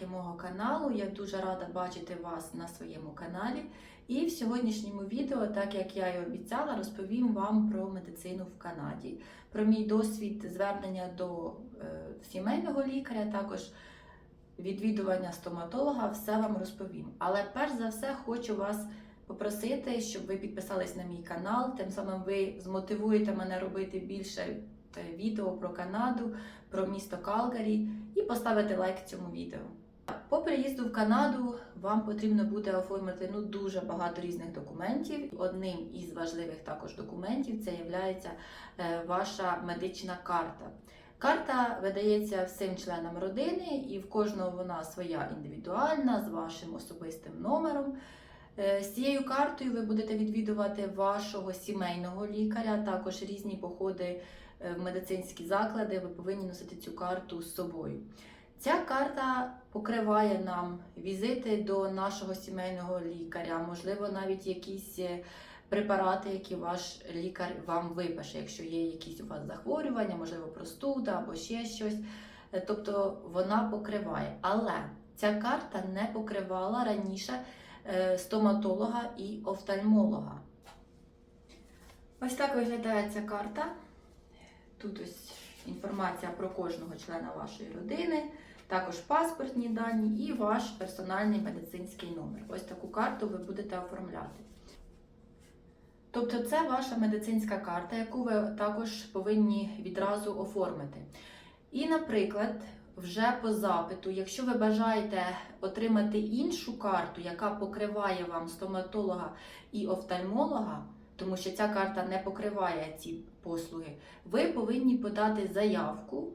підписники мого каналу. Я дуже рада бачити вас на своєму каналі. І в сьогоднішньому відео, так як я і обіцяла, розповім вам про медицину в Канаді, про мій досвід звернення до е, сімейного лікаря, також відвідування стоматолога, все вам розповім. Але перш за все хочу вас попросити, щоб ви підписались на мій канал, тим самим ви змотивуєте мене робити більше е, відео про Канаду, про місто Калгарі і поставити лайк цьому відео. По приїзду в Канаду вам потрібно буде оформити ну дуже багато різних документів. Одним із важливих також документів це є ваша медична карта. Карта видається всім членам родини, і в кожного вона своя індивідуальна з вашим особистим номером. Е, З цією картою ви будете відвідувати вашого сімейного лікаря, також різні походи е, в медицинські заклади. Ви повинні носити цю карту з собою. Ця карта покриває нам візити до нашого сімейного лікаря, можливо, навіть якісь е, препарати, які ваш лікар вам випише, якщо є якісь у вас захворювання, можливо, простуда або ще щось. Е, Тобто вона покриває. Але ця карта не покривала раніше е, стоматолога і офтальмолога. Ось так виглядає ця карта. Тут ось інформація про кожного члена вашої родини, також паспортні дані і ваш персональний медицинський номер. Ось таку карту ви будете оформляти. Тобто це ваша медицинська карта, яку ви також повинні відразу оформити. І, наприклад, вже по запиту, якщо ви бажаєте отримати іншу карту, яка покриває вам стоматолога і офтальмолога, тому що ця карта не покриває ці послуги, ви повинні подати заявку,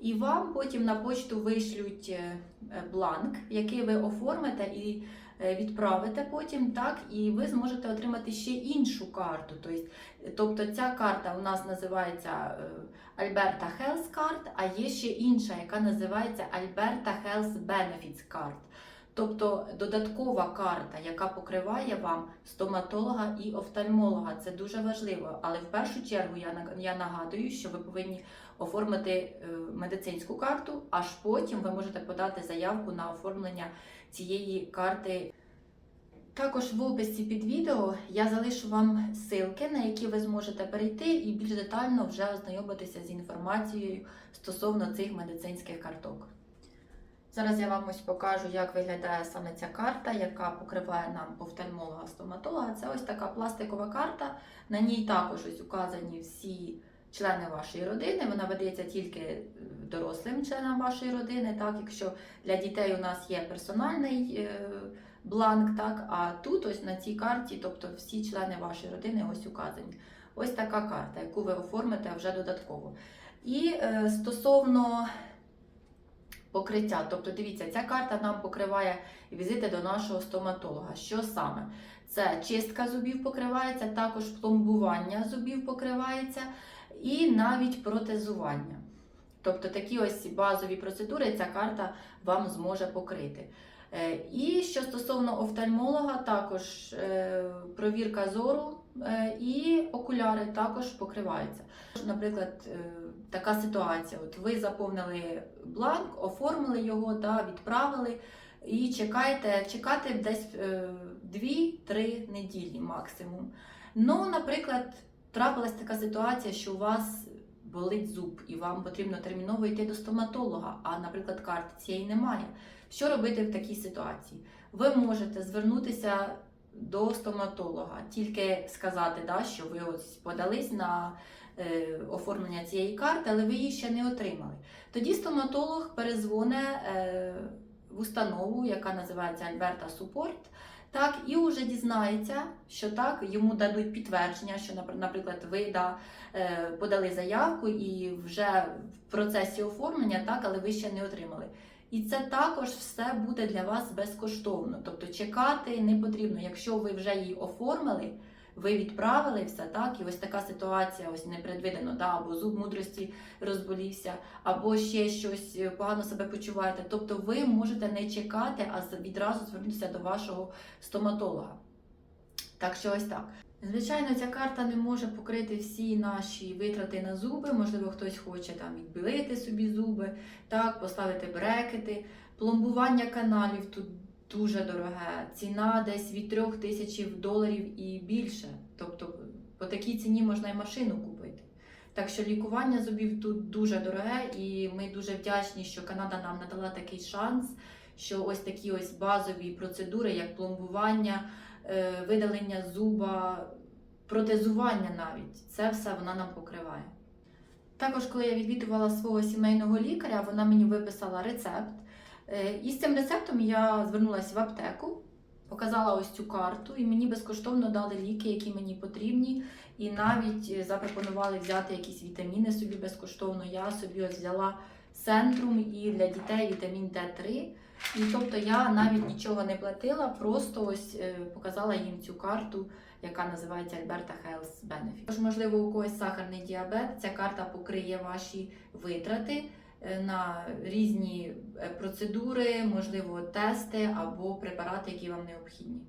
і вам потім на почту вишлють е, е, бланк, який ви оформите і е, відправите потім, так, і ви зможете отримати ще іншу карту. Тобто, тобто ця карта у нас називається Alberta Health Card, а є ще інша, яка називається Alberta Health Benefits Card. Тобто додаткова карта, яка покриває вам стоматолога і офтальмолога. Це дуже важливо. Але в першу чергу я я нагадую, що ви повинні оформити е, медицинську карту, аж потім ви можете подати заявку на оформлення цієї карти. Також в описі під відео я залишу вам ссылки, на які ви зможете перейти і більш детально вже ознайомитися з інформацією стосовно цих медицинських карток. Зараз я вам ось покажу, як виглядає саме ця карта, яка покриває нам офтальмолога стоматолога. Це ось така пластикова карта. На ній також ось указані всі члени вашої родини. Вона видається тільки е, дорослим членам вашої родини. Так, якщо для дітей у нас є персональний е, бланк, так, а тут ось на цій карті, тобто всі члени вашої родини ось указані. Ось така карта, яку ви оформите вже додатково. І е, стосовно покриття. Тобто, дивіться, ця карта нам покриває візити до нашого стоматолога. Що саме? Це чистка зубів покривається, також пломбування зубів покривається, і навіть протезування. Тобто такі ось базові процедури ця карта вам зможе покрити. Е, І що стосовно офтальмолога, також е, провірка зору е, і окуляри також покриваються. Наприклад, така ситуація: от ви заповнили бланк, оформили його, да, відправили і чекаєте, чекати десь е, 2-3 неділі максимум. Ну, наприклад, трапилась така ситуація, що у вас болить зуб, і вам потрібно терміново йти до стоматолога, а, наприклад, карти цієї немає. Що робити в такій ситуації? Ви можете звернутися до стоматолога, тільки сказати, да, що ви ось подались на е, оформлення цієї карти, але ви її ще не отримали. Тоді стоматолог перезвоне е, в установу, яка називається Альберта Support, так, і вже дізнається, що так, йому дадуть підтвердження, що, наприклад, ви да, е, подали заявку і вже в процесі оформлення, так, але ви ще не отримали. І це також все буде для вас безкоштовно. Тобто чекати не потрібно. Якщо ви вже її оформили, ви відправили все так, і ось така ситуація, ось непредвидено, да, або зуб мудрості розболівся, або ще щось е, погано себе почуваєте. Тобто ви можете не чекати, а відразу звернутися до вашого стоматолога. Так що ось так. Звичайно, ця карта не може покрити всі наші витрати на зуби. Можливо, хтось хоче там відбілити собі зуби, так, поставити брекети, Пломбування каналів тут дуже дороге. Ціна десь від 3 тисяч доларів і більше. Тобто по такій ціні можна і машину купити. Так що лікування зубів тут дуже дороге, і ми дуже вдячні, що Канада нам надала такий шанс, що ось такі ось базові процедури, як пломбування, видалення зуба, протезування навіть, це все вона нам покриває. Також, коли я відвідувала свого сімейного лікаря, вона мені виписала рецепт. Е, І з цим рецептом я звернулася в аптеку, показала ось цю карту, і мені безкоштовно дали ліки, які мені потрібні, і навіть е, запропонували взяти якісь вітаміни собі безкоштовно. Я собі ось взяла Центрум і для дітей вітамін Д3. І тобто я навіть нічого не платила, просто ось е, показала їм цю карту, яка називається Alberta Health Benefit. Тож, можливо, у когось сахарний діабет, ця карта покриє ваші витрати е, на різні е, процедури, можливо, тести або препарати, які вам необхідні.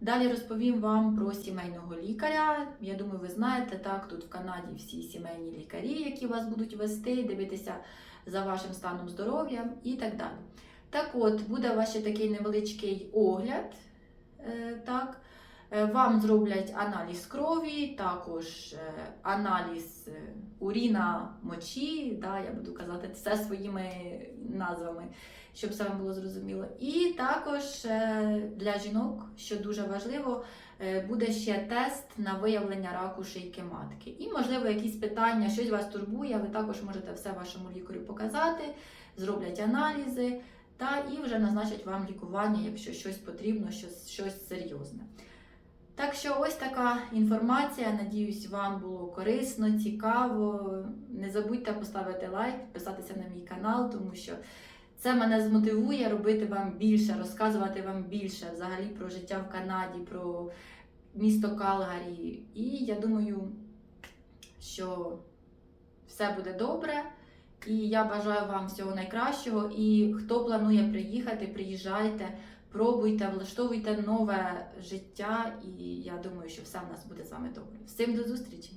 Далі розповім вам про сімейного лікаря. Я думаю, ви знаєте, так, тут в Канаді всі сімейні лікарі, які вас будуть вести, дивитися за вашим станом здоров'я і так далі. Так от, буде ваш такий невеличкий огляд. е, Так. Е, Вам зроблять аналіз крові, також е, аналіз уріна мочі, да, я буду казати все своїми назвами, щоб все було зрозуміло. І також для жінок, що дуже важливо, буде ще тест на виявлення раку шийки матки. І, можливо, якісь питання, щось вас турбує, ви також можете все вашому лікарю показати, зроблять аналізи та і вже назначать вам лікування, якщо щось потрібно, щось, щось серйозне. Так що ось така інформація. Надіюсь, вам було корисно, цікаво. Не забудьте поставити лайк, підписатися на мій канал, тому що це мене змотивує робити вам більше, розказувати вам більше взагалі про життя в Канаді, про місто Калгарі. І я думаю, що все буде добре. І я бажаю вам всього найкращого. І хто планує приїхати, приїжджайте, пробуйте, влаштовуйте нове життя. І я думаю, що все в нас буде з вами добре. Всім до зустрічі!